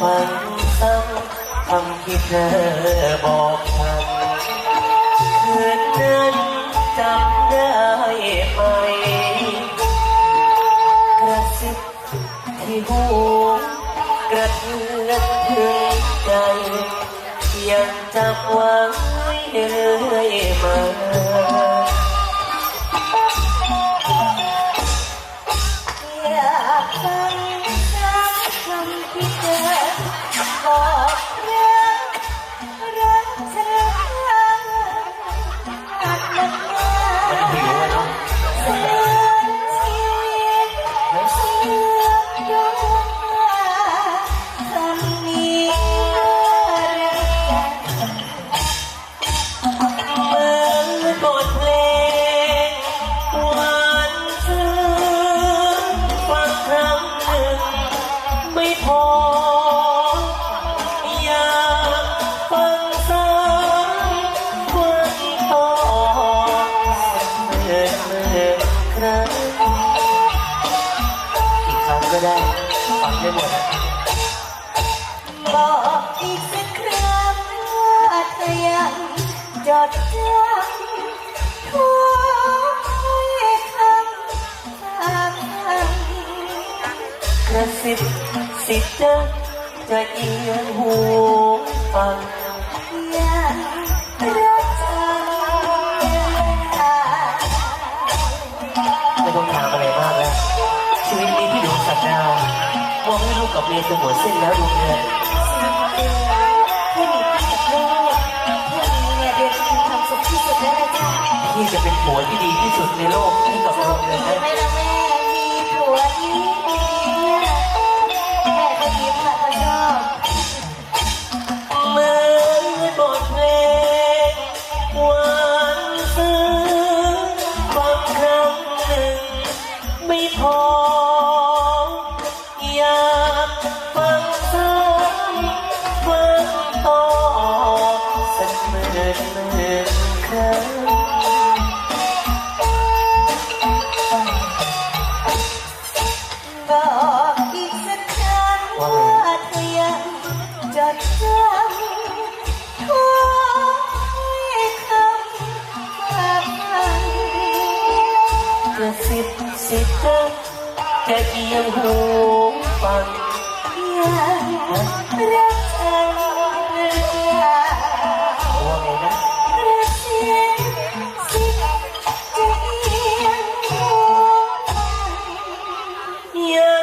ฟังซ้ำคำที่เธอบอกฉันคืนนั้นจำได้ไหมกระซิบที่หูกระเทือนถึงใจยังจำไว้เรื่อยมา บอกรักรักเธอหักหนักหามันหิวอะเสียชีวิตเสียดวงคำนี้รักกันเมือบทเพลงหวานซึ้งฟังครั้งหนึ่งไม่พอ ก็ได้ฟังได้หมดบอกอีกสักครั้งว่าเธอยังจดจำทุกถ้อยคำฝากฝังกระซิบสิจะจะเอียงหูฟัง มองให้ลูกกับเมียจะหมดสิ้นแล้วดวงเดือนที่มีพี่กับลูกที่มีเนี่ยเรียนมีความสุขที่สุดแล้วนะจ๊ะพี่จะเป็นผัวที่ดีที่สุดในโลกให้กับโชดวคงเดืดีอนนะไหมล่ะแม่มีผัวที่ดี บอกอีกสักครั้งว่าเธอยังจดจำทุกถ้อยคำฝากฝังกระซิบสิจะจะเอียงหูฟังยังรัก Yeah.